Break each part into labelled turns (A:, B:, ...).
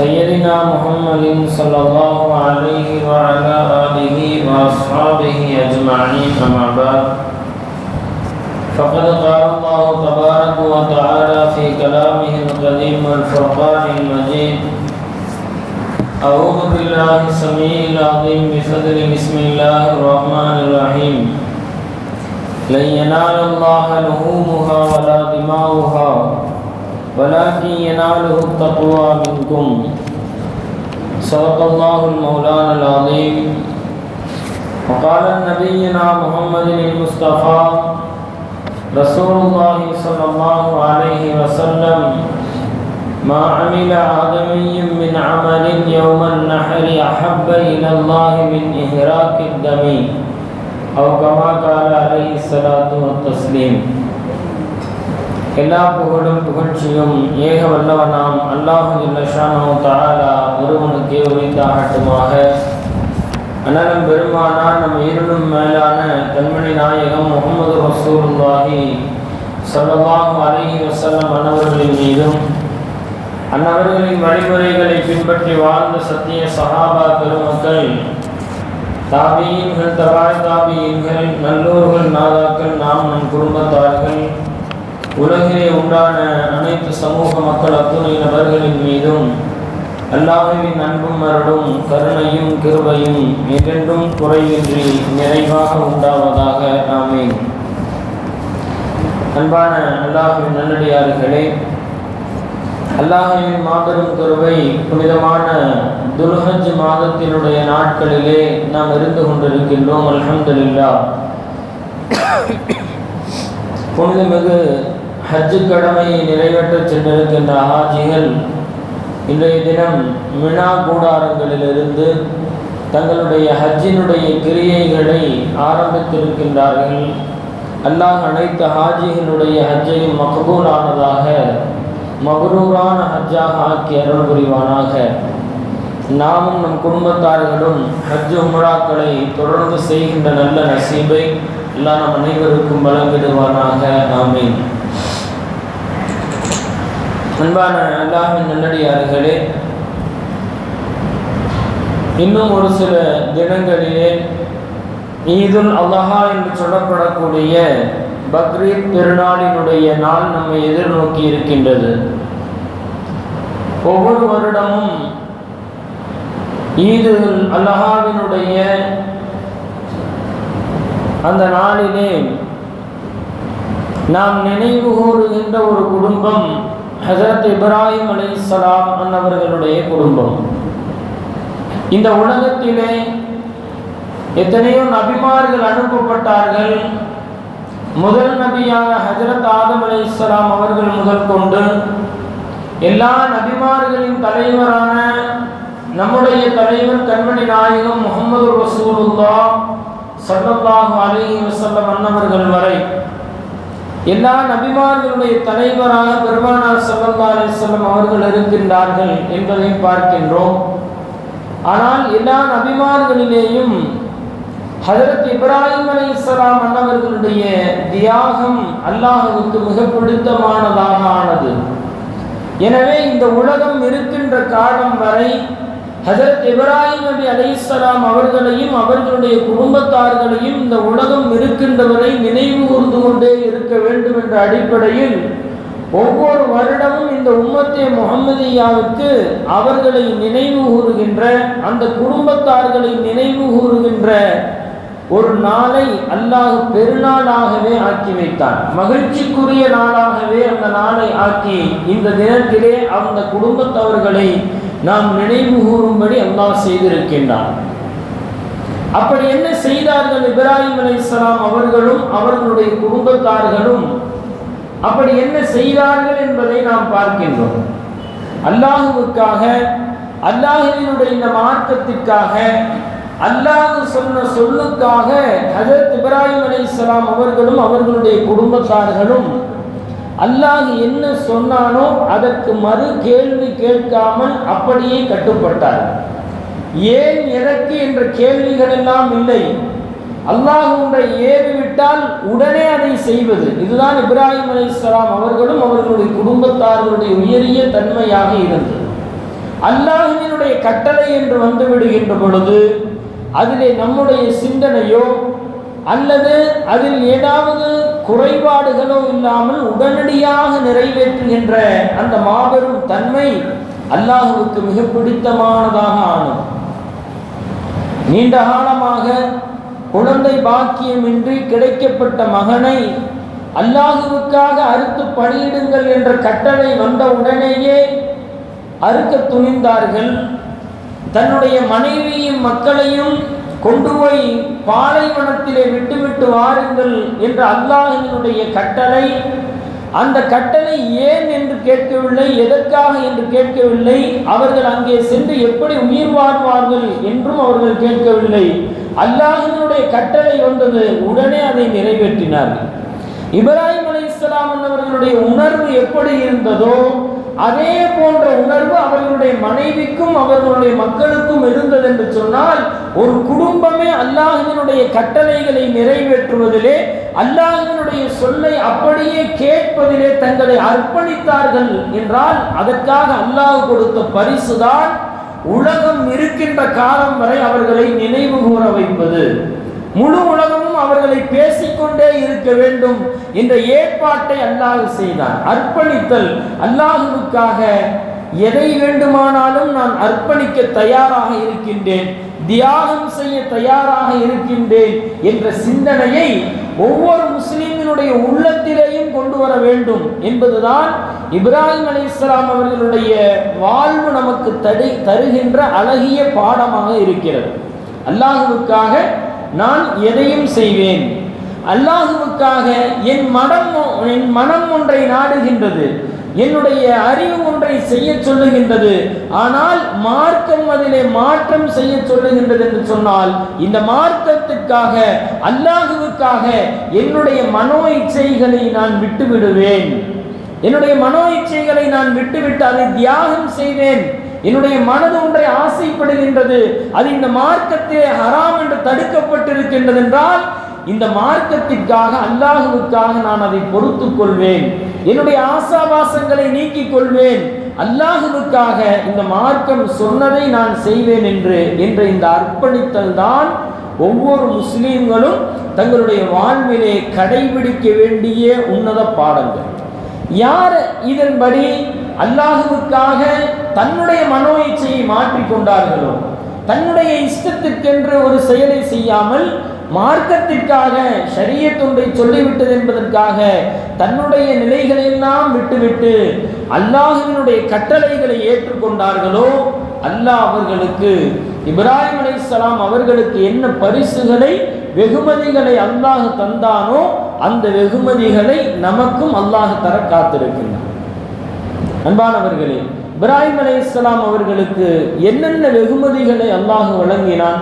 A: سيدنا محمد صلى الله عليه وعلى آله وأصحابه أجمعين أما بعد. فقد قال الله تبارك وتعالى في كلامه القديم والفرقان المجيد أعوذ بالله السميع العظيم بفضل بسم الله الرحمن الرحيم لن ينال الله لحومها ولا دماؤها ولا ولكن يناله التقوى منكم صدق الله المولانا العظيم وقال نبينا محمد المصطفى رسول الله صلى الله عليه وسلم، ما عمل آدمي من عمل يوم النحر أحب إلى الله من إهراق الدم أو كما قال عليه الصلاة والتسليم எல்லா புகழும் புகழ்ச்சியும் ஏக வல்லவனாம் அல்லாஹு ஜல்லஷானோ தாலா ஒருவனுக்கே உரிந்தாகட்டுமாக அண்ணனும் பெருமானார் நம் இருளும் மேலான கண்மணி நாயகம் முகமது ரசூலுல்லாஹி ஸல்லல்லாஹு அலைஹி வஸல்லம் அன்னவர்களின் மீதும் அன்னவர்களின் வழிமுறைகளை பின்பற்றி வாழ்ந்த சத்திய சஹாபா பெருமக்கள் தாபியீன்கள் தபாய் தாபியீன்கள் நல்லூர்கள் நாதாக்கள் நாம் நம் குடும்பத்தார் உலகிலே உண்டான அனைத்து சமூக மக்கள் அத்துணை நபர்களின் மீதும் அல்லாஹுவின் அன்பும் மரடும் கருணையும் கிருபையும் என்றென்றும் குறைவின்றி நிறைவாக உண்டாவதாக. ஆமேன். அன்பான அல்லாஹுவின் நல்லடியார்களே அல்லாஹுவின் மாபெரும் கருவை புனிதமான துல்ஹஜ் மாதத்தினுடைய நாட்களிலே நாம் இருந்து கொண்டிருக்கின்றோம். அலமதுல்லா புனிதமிகு ஹஜ்ஜு கடமையை நிறைவேற்ற சென்றிருக்கின்ற ஹாஜிகள் இன்றைய தினம் மினா கூடாரங்களிலிருந்து தங்களுடைய ஹஜ்ஜினுடைய கிரியைகளை ஆரம்பித்திருக்கின்றார்கள். அல்லாஹ் அனைத்து ஹாஜிகளுடைய ஹஜ்ஜையும் மகபூலானதாக மகரூரான ஹஜ்ஜாக ஆக்கி அருள் புரிவானாக. நாமும் நம் குடும்பத்தார்களும் ஹஜ் உம்ராக்களை தொடர்ந்து செய்கின்ற நல்ல நசீபை எல்லாம் நம் அனைவருக்கும் வழங்கிடுவானாக. ஆமீன். அன்பான அல்லாஹின் நல்லடியார்களே இன்னும் ஒரு சில தினங்களிலே ஈதுல் அல்லாஹா என்று சொல்லப்படக்கூடிய பக்ரீத் பெருநாளினுடைய நாள் நம்மை எதிர்நோக்கி இருக்கின்றது. ஒவ்வொரு வருடமும் ஈது அல்லாஹாவினுடைய அந்த நாளிலே நாம் நினைவு கூறுகின்ற ஒரு குடும்பம் ஹசரத் இப்ராஹிம் அலி இஸ்லாம் அன்னவர்களுடைய குடும்பம். இந்த உலகத்திலே எத்தனையோ நபிமார்கள் அனுப்பப்பட்டார்கள். முதல் நபியான ஹஜரத் ஆதம் அலி இஸ்லாம் அவர்கள் முதல் கொண்டு எல்லா நபிமார்களின் தலைவரான நம்முடைய தலைவர் கண்மணி நாயகம் முகமது ரசூலுல்லா சல்லல்லாஹு அலி வசல்லம் அன்னவர்கள் வரை எல்லா நபிமார்களுடைய தலைவராக பெருமானார் சல்லல்லா அலிஸ்லம் அவர்கள் இருக்கின்றார்கள் என்பதை பார்க்கின்றோம். ஆனால் எல்லா நபிமார்களிலேயும் ஹதரத் இப்ராஹிம் அலி இஸ்லாம் அன்னவர்களுடைய தியாகம் அல்லாஹுக்கு மிக பிடித்தமானதாக ஆனது. எனவே இந்த உலகம் இருக்கின்ற காலம் வரை ஹசரத் இப்ராஹிம் நபி அலைசலாம் அவர்களையும் அவர்களுடைய குடும்பத்தார்களையும் இந்த உலகம் இருக்கின்றவரை நினைவு கூர்ந்து கொண்டே இருக்க வேண்டும் என்ற அடிப்படையில் ஒவ்வொரு வருடமும் இந்த உம்மத்தே முகமதியாவுக்கு அவர்களை நினைவு கூறுகின்ற அந்த குடும்பத்தார்களை நினைவு கூறுகின்ற ஒரு நாளை அல்லாஹ் பெருநாளாகவே ஆக்கி வைத்தான். மகிழ்ச்சிக்குரிய நாளாகவே அந்த நாளை ஆக்கி இந்த தினத்திலே அந்த குடும்பத்தவர்களை நாம் நினைவு கூறும்படி அல்லாஹ் செய்திருக்கின்றான். அப்படி என்ன செய்தார்கள் இப்ராஹிம் அலி இஸ்லாம் அவர்களும் அவர்களுடைய குடும்பத்தார்களும்? அப்படி என்ன செய்தார்கள் என்பதை நாம் பார்க்கின்றோம். அல்லாஹுவுக்காக அல்லாஹினுடைய இந்த மார்க்கத்திற்காக அல்லாஹ் சொன்ன சொல்லுக்காக ஹஜரத் இப்ராஹிம் அலி இஸ்லாம் அவர்களும் அவர்களுடைய குடும்பத்தார்களும் அல்லாஹ் என்ன சொன்னானோ அதற்கு மறு கேள்வி கேட்காமல் அப்படியே கட்டுப்பட்டார். ஏன் எதற்கு என்ற கேள்விகள் எல்லாம் இல்லை. அல்லாஹ் ஒன்றை ஏறிவிட்டால் உடனே அதை செய்வது. இதுதான் இப்ராஹிம் அலைஹிஸ்ஸலாம் அவர்களும் அவர்களுடைய குடும்பத்தார்களுடைய உயரிய தன்மையாக இருந்தது. அல்லாஹுவினுடைய கட்டளை என்று வந்து விடுகின்ற பொழுது அதிலே நம்முடைய சிந்தனையோ அல்லது அதில் ஏதாவது குறைபாடுகளோ இல்லாமல் உடனடியாக நிறைவேற்றுகின்ற அந்த மாபெரும் தன்மை அல்லாஹுவுக்கு மிக பிடித்தமானதாக ஆனும் நீண்ட காலமாக குழந்தை பாக்கியமின்றி கிடைக்கப்பட்ட மகனை அல்லாஹுவுக்காக அறுத்து பணியிடுங்கள் என்ற கட்டளை வந்த உடனேயே அறுக்க துணிந்தார்கள். தன்னுடைய மனைவியும் மக்களையும் கொண்டு போய் பாலைவனத்திலே விட்டுவிட்டு வாருங்கள் என்ற அல்லாஹினுடைய கட்டளை. அந்த கட்டளை ஏன் என்று கேட்கவில்லை எதற்காக என்று கேட்கவில்லை அவர்கள் அங்கே சென்று எப்படி உயிர் வாழ்வார்கள் என்றும் அவர்கள் கேட்கவில்லை. அல்லாஹினுடைய கட்டளை வந்தது உடனே அதை நிறைவேற்றினார்கள். இப்ராஹிம் அலி இஸ்லாம் அவர்களுடைய உணர்வு எப்படி இருந்ததோ அதே போன்ற உணர்வு அவர்களுடைய மனைவிக்கும் அவர்களுடைய மக்களுக்கும் இருந்தது என்று சொன்னால் ஒரு குடும்பமே அல்லாஹினுடைய கட்டளைகளை நிறைவேற்றுவதிலே அல்லாஹினுடைய சொல்லை அப்படியே கேட்பதிலே தங்களை அர்ப்பணித்தார்கள் என்றால் அதற்காக அல்லாஹ் கொடுத்த பரிசுதான் உலகம் இருக்கின்ற காலம் வரை அவர்களை நினைவு கூற வைப்பது. முழு உலகமும் அவர்களை பேசிக்கொண்டே இருக்க வேண்டும் என்ற ஏற்பாட்டை அல்லாஹ் செய்தார். அர்ப்பணித்தல் அல்லாஹுவுக்காக எதை வேண்டுமானாலும் நான் அர்ப்பணிக்க தயாராக இருக்கின்றேன் தியாகம் செய்ய தயாராக இருக்கின்றேன் என்ற சிந்தனையை ஒவ்வொரு முஸ்லீமினுடைய உள்ளத்திலேயும் கொண்டு வர வேண்டும் என்பதுதான் இப்ராஹிம் அலி இஸ்லாம் அவர்களுடைய வாழ்வு நமக்கு தரு தருகின்ற அழகிய பாடமாக இருக்கிறது. அல்லாஹுவுக்காக நான் எதையும் செய்வேன். அல்லாஹுவுக்காக என் மனம் என் மனம் ஒன்றை நாடுகின்றது. என்னுடைய அறிவு ஒன்றை செய்ய சொல்லுகின்றது. ஆனால் மார்க்கம் அதிலே மாற்றம் செய்ய சொல்லுகின்றது என்று சொன்னால் இந்த மார்க்கத்திற்காக அல்லாஹுவுக்காக என்னுடைய மனோ இச்சைகளை நான் விட்டு விடுவேன் என்னுடைய மனோ இச்சைகளை நான் விட்டுவிட்டு அதை தியாகம் செய்வேன். என்னுடைய மனது ஒன்றை ஆசைப்படுகின்றது. அது இந்த மார்க்கத்தை ஹராம் என்று தடுக்கப்பட்டிருக்கின்றது என்றால் இந்த மார்க்கத்திற்காக அல்லாஹுவுக்காக நான் அதை பொறுத்து கொள்வேன். என்னுடைய ஆசாபாசங்களை நீக்கிக் கொள்வேன். அல்லாஹுவுக்காக இந்த மார்க்கம் சொன்னதை நான் செய்வேன் என்று என்ற இந்த அர்ப்பணித்தல் தான் ஒவ்வொரு முஸ்லீம்களும் தங்களுடைய வாழ்விலே கடைபிடிக்க வேண்டிய உன்னத பாடங்கள். யார் இதன்படி அல்லாஹுவுக்காக தன்னுடைய மனோ இச்சையை மாற்றிக்கொண்டார்களோ தன்னுடைய இஷ்டத்திற்கென்று ஒரு செயலை செய்யாமல் மார்க்கத்திற்காக ஷரியத்தொன்றை சொல்லிவிட்டது என்பதற்காக தன்னுடைய நிலைகளையெல்லாம் விட்டுவிட்டு அல்லாஹுவினுடைய கட்டளைகளை ஏற்றுக்கொண்டார்களோ? அல்லாஹ் அவர்களுக்கு இப்ராஹிம் அலைசலாம் அவர்களுக்கு என்ன பரிசுகளை வெகுமதிகளை அல்லாஹ் தந்தானோ அந்த வெகுமதிகளை நமக்கும் அல்லாஹ் தர காத்திருக்கின்றான். அன்பானவர்களே இப்ராஹிம் அலை இஸ்லாம் அவர்களுக்கு என்னென்ன வெகுமதிகளை அல்லாஹ் வழங்கினான்?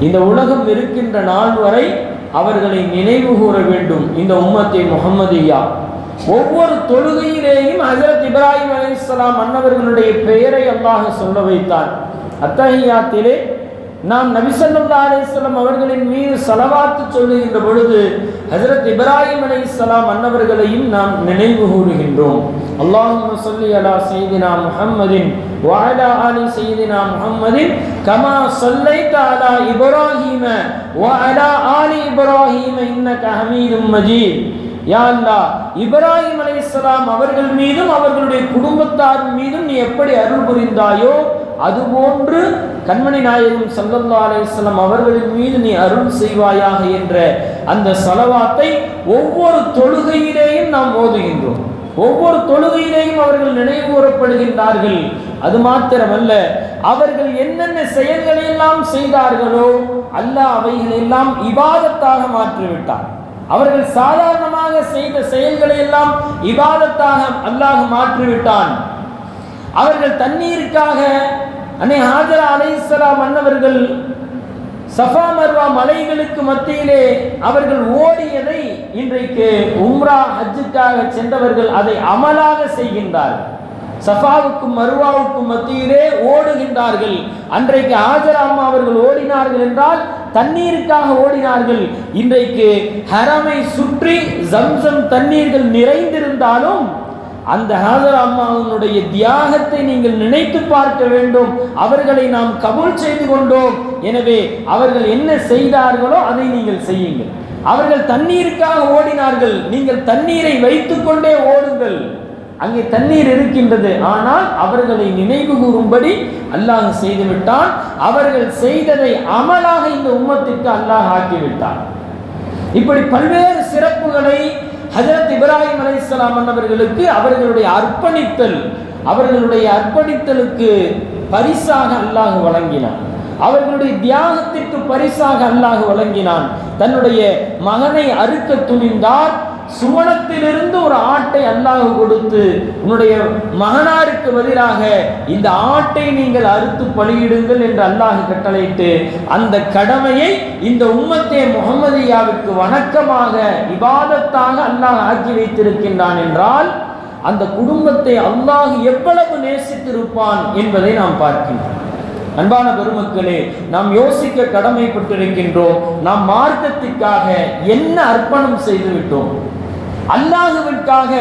A: இந்த உலகம் இருக்கின்ற நாள் வரை அவர்களை நினைவு கூற வேண்டும். இந்த உம்மத்தை முகமதியா ஒவ்வொரு தொழுகையிலேயும் ஹசரத் இப்ராஹிம் அலி இஸ்லாம் அன்னவர்களுடைய பெயரை அல்லாஹ் சொல்ல வைத்தார் அத்தகையாத்திலே நாம் நபிசல்லா அலிஸ்லாம் அவர்களின் மீது செலவாத்து சொல்லுகின்ற பொழுது ஹசரத் இப்ராஹிம் அலி இஸ்லாம் அன்னவர்களையும் நாம் நினைவு கூறுகின்றோம். அல்லாஹும் சொல்லி அலா செய்தினா முஹம்மதின் வாயிலா அலி செய்தினா முஹம்மதின் கமா சொல்லைத்த அலா இப்ராஹிம வாலா ஆலி இப்ராஹிம இன்னக ஹமீதும் மஜீத். யா அல்லாஹ் இப்ராஹிம் இஸ்லாம் அவர்கள் மீதும் அவர்களுடைய குடும்பத்தார் மீதும் நீ எப்படி அருள் புரிந்தாயோ அதுபோன்று கண்மணி நாயகம் சல்லல்லா அலையம் அவர்களின் மீது நீ அருள் செய்வாயாக என்ற அந்த செலவாத்தை ஒவ்வொரு தொழுகையிலேயும் நாம் ஓதுகின்றோம் ஒவ்வொரு தொழுகையிலேயும் அவர்கள் நினைவு கூறப்படுகின்றார்கள். அது மாத்திரமல்ல அவர்கள் என்னென்ன செயல்களை எல்லாம் செய்தார்களோ அல்லாஹ் அவைகள் எல்லாம் இபாதத்தாக மாற்றிவிட்டார். அவர்கள் சாதாரணமாக செய்த செயல்களை எல்லாம் இபாதத்தாக அல்லாஹ் மாற்றிவிட்டான். அவர்கள் தண்ணீருக்காக அன்னை ஹாஜரா அலைசலாம் மன்னவர்கள் சஃபா மர்வா மலைகளுக்கு மத்தியிலே அவர்கள் ஓடியதை இன்றைக்கு உம்ரா ஹஜ்ஜுக்காக சென்றவர்கள் அதை அமலாக செய்கின்றார்கள். சஃபாவுக்கும் மருவாவுக்கும் மத்தியிலே ஓடுகின்றார்கள். அன்றைக்கு ஆஜராமா அவர்கள் ஓடினார்கள் என்றால் தண்ணீருக்காக ஓடினார்கள். இன்றைக்கு ஹரமை சுற்றி ஜம்சம் தண்ணீர்கள் நிறைந்திருந்தாலும் அந்த ஹாதர் அம்மாவினுடைய தியாகத்தை நீங்கள் நினைத்து பார்க்க வேண்டும். அவர்களை நாம் கபூல் செய்து கொண்டோம். எனவே அவர்கள் என்ன செய்தார்களோ அதை நீங்கள் செய்யுங்கள். அவர்கள் தண்ணீருக்காக ஓடினார்கள். நீங்கள் தண்ணீரை வைத்துக்கொண்டே ஓடுங்கள். அங்கே தண்ணீர் இருக்கின்றது. ஆனால் அவர்களை நினைவு கூறும்படி அல்லாஹ் செய்துவிட்டான். அவர்கள் செய்ததை அமலாக இந்த உம்மத்திற்கு அல்லாஹ் ஆக்கிவிட்டான். இப்படி பல்வேறு சிறப்புகளை ஹஜரத் இப்ராஹிம் அலைஹிஸ்ஸலாம் அவர்களுக்கு அவர்களுடைய அர்ப்பணித்தல் அவர்களுடைய அர்ப்பணித்தலுக்கு பரிசாக அல்லாஹ் வழங்கினான். அவர்களுடைய தியாகத்திற்கு பரிசாக அல்லாஹ் வழங்கினான். தன்னுடைய மகனை அறுக்க துணிந்தார். சுவனத்திலிருந்து ஒரு ஆட்டை அல்லாஹ் கொடுத்து உன்னுடைய மகனாருக்கு பதிலாக இந்த ஆட்டை நீங்கள் அறுத்து பலியிடுங்கள் என்று அல்லாஹ் கட்டளையிட்டு அந்த கடமையை இந்த உம்மத்தே முகமதியாவுக்கு வணக்கமாக இபாதத்தாக அல்லாஹ் ஆக்கி வைத்திருக்கின்றான் என்றால் அந்த குடும்பத்தை அல்லாஹ் எவ்வளவு நேசித்திருப்பான் என்பதை நாம் பார்க்கின்றோம். அன்பான பெருமக்களே நாம் யோசிக்க கடமைப்பட்டிருக்கின்றோம் நாம் மார்க்கத்திற்காக என்ன அர்ப்பணம் செய்துவிட்டோம்? விட்டோம் அல்லாஹுவிற்காக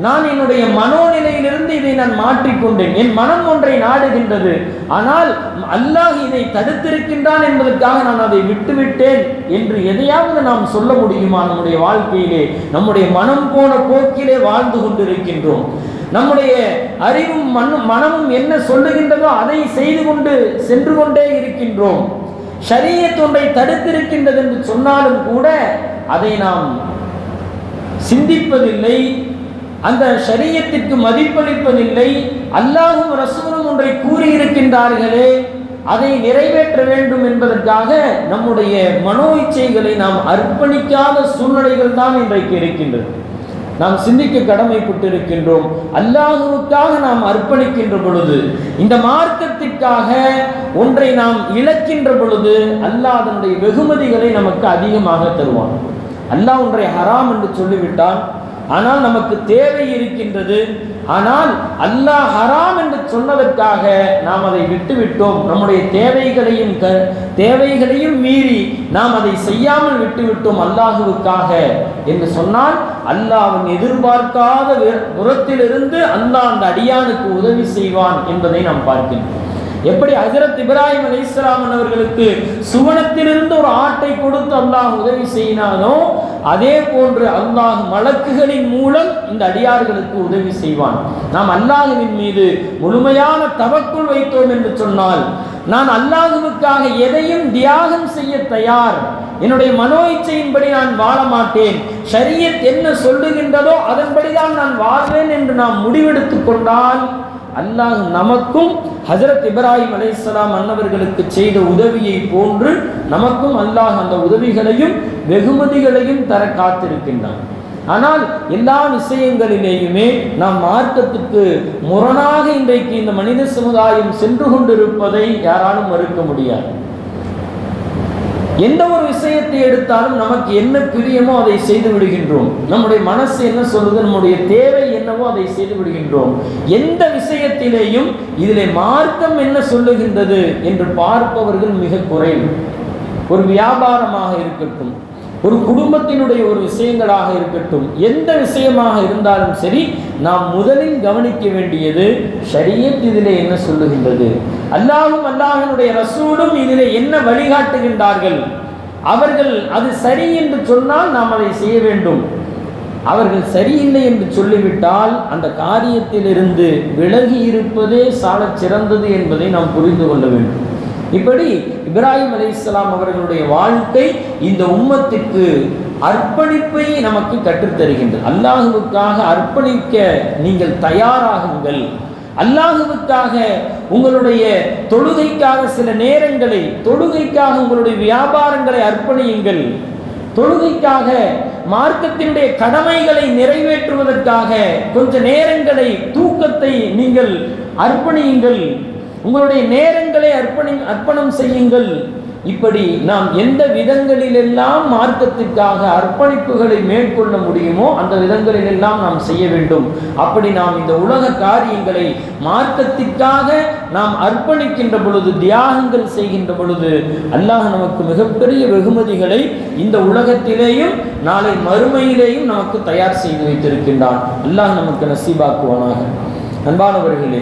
A: நான் என்னுடைய மனோநிலையிலிருந்து இதை நான் மாற்றிக்கொண்டேன். என் மனம் ஒன்றை நாடுகின்றது. ஆனால் அல்லாஹ் இதை தடுத்திருக்கின்றான் என்பதற்காக நான் அதை விட்டுவிட்டேன் என்று எதையாவது நாம் சொல்ல முடியுமா நம்முடைய வாழ்க்கையிலே? நம்முடைய மனம் போன போக்கிலே வாழ்ந்து கொண்டிருக்கின்றோம். நம்முடைய அறிவும் மண்ணும் மனமும் என்ன சொல்லுகின்றதோ அதை செய்து கொண்டு சென்று கொண்டே இருக்கின்றோம். ஷரியத் ஒன்றை தடுத்திருக்கின்றது என்று சொன்னாலும் கூட அதை நாம் சிந்திப்பதில்லை அந்த சரீரத்திற்கு மதிப்பளிப்பதில்லை அல்லாஹும் ரசூலும் ஒன்றை கூறியிருக்கின்றார்களே அதை நிறைவேற்ற வேண்டும் என்பதற்காக நம்முடைய மனோ இச்சைகளை நாம் அர்ப்பணிக்காத சூழ்நிலைகள் தான் இன்றைக்கு இருக்கின்றது. நாம் சிந்திக்க கடமைப்பட்டிருக்கின்றோம். அல்லாஹுவுக்காக நாம் அர்ப்பணிக்கின்ற பொழுது இந்த மார்க்கத்திற்காக ஒன்றை நாம் இழக்கின்ற பொழுது அல்லாஹனுடைய அதனுடைய வெகுமதிகளை நமக்கு அதிகமாக தருவான். அல்லாஹ் ஒன்றை ஹராம் என்று சொல்லிவிட்டான். ஆனால் நமக்கு தேவை இருக்கின்றது. ஆனால் அல்லாஹ் ஹராம் என்று சொன்னதற்காக நாம் அதை விட்டுவிட்டோம். நம்முடைய தேவைகளையும் க தேவைகளையும் மீறி நாம் அதை செய்யாமல் விட்டுவிட்டோம் அல்லாஹுவுக்காக என்று சொன்னால் அல்லாஹ்வின் எதிர்பார்க்காத புறத்திலிருந்து அல்லாஹ் அந்த அடியானுக்கு உதவி செய்வான் என்பதை நாம் பார்க்கின்றோம். எப்படி ஹசரத் இப்ராஹிம் அலைஹிஸ்ஸலாம் அவர்களுக்கு சுவனத்திலிருந்து ஒரு ஆட்டை கொடுத்து அல்லாஹ் உதவி செய்யினானோ அதே போன்று அல்லாஹ் மலக்குகளின் மூலம் இந்த அடியார்களுக்கு உதவி செய்வான். நாம் அல்லாஹுவின் மீது முழுமையான தவக்குள் வைத்தோம் என்று சொன்னால் நான் அல்லாஹுவுக்காக எதையும் தியாகம் செய்ய தயார். என்னுடைய மனோ இச்சையின்படி நான் வாழ மாட்டேன். ஷரியத் என்ன சொல்லுகின்றதோ அதன்படிதான் நான் வாழ்வேன் என்று நாம் முடிவெடுத்து கொண்டால் அல்லாஹ் நமக்கும் ஹஜரத் இப்ராஹிம் அலைஹிஸ்ஸலாம் அன்னவர்களுக்கு செய்த உதவியை போன்று நமக்கும் அல்லாஹ் அந்த உதவிகளையும் வெகுமதிகளையும் தர காத்திருக்கின்றான். ஆனால் எல்லா விஷயங்களிலேயுமே நாம் மார்க்கத்துக்கு முரணாக இன்றைக்கு இந்த மனித சமுதாயம் சென்று கொண்டிருப்பதை யாராலும் மறுக்க முடியாது. எந்த ஒரு விஷயத்தை எடுத்தாலும் நமக்கு என்ன பிரியமோ அதை செய்து விடுகின்றோம். நம்முடைய மனசு என்ன சொல்றது நம்முடைய தேவை என்னவோ அதை செய்து விடுகின்றோம். எந்த விஷயத்திலேயும் இதிலே மார்க்கம் என்ன சொல்லுகின்றது என்று பார்ப்பவர்கள் மிக குறைவு. ஒரு வியாபாரமாக இருக்கட்டும் ஒரு குடும்பத்தினுடைய ஒரு விஷயங்களாக இருக்கட்டும் எந்த விஷயமாக இருந்தாலும் சரி நாம் முதலில் கவனிக்க வேண்டியது ஷரியத் இதிலே என்ன சொல்லுகின்றது? அல்லாஹும் அல்லாஹினுடைய ரசூலும் இதிலே என்ன வழிகாட்டுகின்றார்கள்? அவர்கள் அது சரி என்று சொன்னால் நாம் அதை செய்ய வேண்டும். அவர்கள் சரியில்லை என்று சொல்லிவிட்டால் அந்த காரியத்திலிருந்து விலகி இருப்பதே சால சிறந்தது என்பதை நாம் புரிந்து கொள்ள வேண்டும். இப்படி இப்ராஹிம் அலைஹிஸ்ஸலாம் அவர்களுடைய வாழ்க்கை இந்த உம்மத்திற்கு அர்ப்பணிப்பை நமக்கு கற்றுத்தருகின்றது. அல்லாஹுவுக்காக அர்ப்பணிக்க நீங்கள் தயாராகுங்கள். அல்லாஹுவுக்காக உங்களுடைய தொழுகைக்காக சில நேரங்களை தொழுகைக்காக உங்களுடைய வியாபாரங்களை அர்ப்பணியுங்கள். தொழுகைக்காக மார்க்கத்தினுடைய கடமைகளை நிறைவேற்றுவதற்காக கொஞ்ச நேரங்களை தூக்கத்தை நீங்கள் அர்ப்பணியுங்கள். உங்களுடைய நேரங்களை அர்ப்பணி அர்ப்பணம் செய்யுங்கள். இப்படி நாம் எந்த விதங்களிலெல்லாம் மார்க்கத்திற்காக அர்ப்பணிப்புகளை மேற்கொள்ள முடியுமோ அந்த விதங்களிலெல்லாம் நாம் செய்ய வேண்டும். அப்படி நாம் இந்த உலக காரியங்களை மார்க்கத்திற்காக நாம் அர்ப்பணிக்கின்ற பொழுது தியாகங்கள் செய்கின்ற பொழுது அல்லாஹ் நமக்கு மிகப்பெரிய வெகுமதிகளை இந்த உலகத்திலேயும் நாளை மறுமையிலேயும் நமக்கு தயார் செய்து வைத்திருக்கின்றான். அல்லாஹ் நமக்கு நசீபாக்குவானாக. அன்பானவர்களே